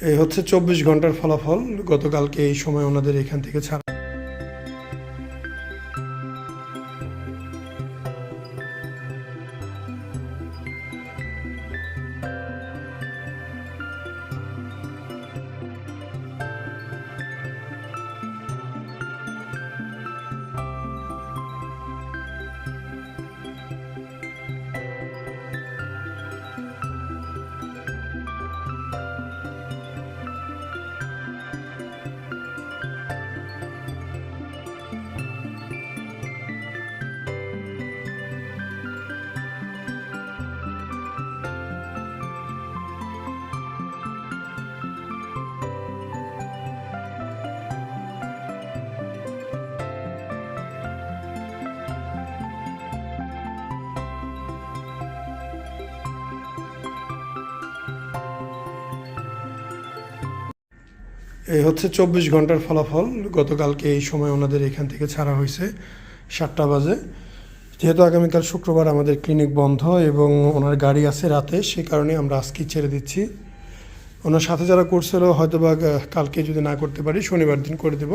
এই হচ্ছে চব্বিশ ঘণ্টার ফলাফল। গতকালকে এই সময় ওনাদের এখান থেকে ছাড়া এই হচ্ছে চব্বিশ ঘণ্টার ফলাফল। গতকালকে এই সময় ওনাদের এখান থেকে ছাড়া হয়েছে সাতটা বাজে। যেহেতু আগামীকাল শুক্রবার আমাদের ক্লিনিক বন্ধ এবং ওনার গাড়ি আছে রাতে, সে কারণে আমরা আজকেই ছেড়ে দিচ্ছি। ওনার সাথে যারা করছিল হয়তো বা কালকে যদি না করতে পারি, শনিবার দিন করে দেব।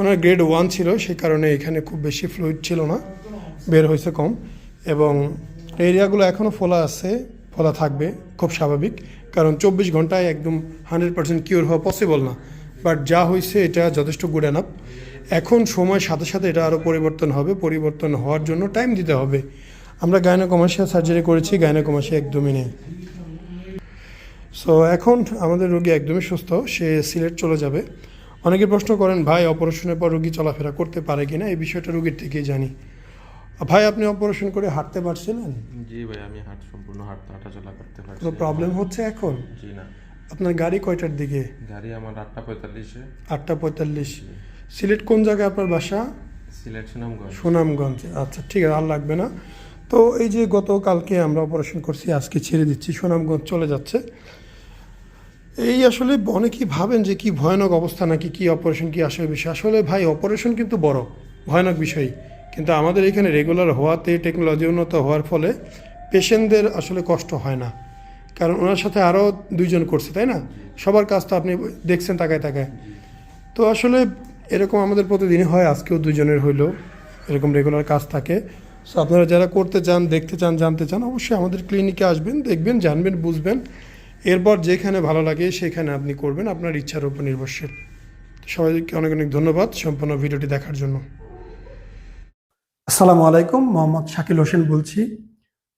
ওনার গ্রেড ওয়ান ছিল, সে কারণে এখানে খুব বেশি ফ্লুইড ছিল না, বের হয়েছে কম। এবং এরিয়াগুলো এখনও ফোলা আছে, ফোলা থাকবে, খুব স্বাভাবিক। কারণ চব্বিশ ঘন্টায় একদম হান্ড্রেড পার্সেন্ট কিওর হওয়া পসিবল না। বাট যা হয়েছে এটা যথেষ্ট গুড এনাফ এখন সময়ের সাথে সাথে এটা আরও পরিবর্তন হবে পরিবর্তন হওয়ার জন্য টাইম দিতে হবে। আমরা গায়নোকমাসিয়া সার্জারি করেছি গায়নোকমাসিয়া একদমই নেই। সো এখন আমাদের রোগী একদমই সুস্থ সে সিলেট চলে যাবে। অনেকে প্রশ্ন করেন ভাই অপারেশনের পর রোগী চলাফেরা করতে পারে কিনা এই বিষয়টা রোগীর থেকেই জানি। ভাই আপনি অপারেশন করে হাঁটতে পারছিলেন? জি ভাই আমি হাট সম্পূর্ণ হাট হাঁটাচলা করতে পারছি। কোনো প্রবলেম হচ্ছে এখন? জি না। আপনার গাড়ি কয়টার দিকে? গাড়ি আমার আটটা পঁয়তাল্লিশে। আটটা পঁয়তাল্লিশ। সিলেট কোন জায়গায় আপনার বাসা? সিলেট সুনামগঞ্জ। সুনামগঞ্জ আচ্ছা ঠিক আছে আর লাগবে না। তো এই যে গতকালকে আমরা অপারেশন করছি আজকে ছেড়ে দিচ্ছি সুনামগঞ্জ চলে যাচ্ছে। এই আসলে অনেকেই ভাবেন যে কি ভয়ানক অবস্থা নাকি কি অপারেশন কি আসলে বিষয়? আসলে ভাই অপারেশন কিন্তু বড় ভয়ানক বিষয়। কিন্তু আমাদের এখানে রেগুলার হওয়াতে টেকনোলজি উন্নত হওয়ার ফলে পেশেন্টদের আসলে কষ্ট হয় না। কারণ ওনার সাথে আরও দুইজন করছে, তাই না? সবার কাজ তো আপনি দেখছেন তাকায় তাকায়। তো আসলে এরকম আমাদের প্রতিদিনই হয়, আজকেও দুজনের হইল, এরকম রেগুলার কাজ থাকে। সো আপনারা যারা করতে চান, দেখতে চান, জানতে চান, অবশ্যই আমাদের ক্লিনিকে আসবেন, দেখবেন, জানবেন, বুঝবেন। এরপর যেখানে ভালো লাগে সেখানে আপনি করবেন, আপনার ইচ্ছার উপর নির্ভরশীল। সবাইকে অনেক অনেক ধন্যবাদ সম্পূর্ণ ভিডিওটি দেখার জন্য। আসসালামু আলাইকুম, মোহাম্মদ শাকিল হোসেন বলছি।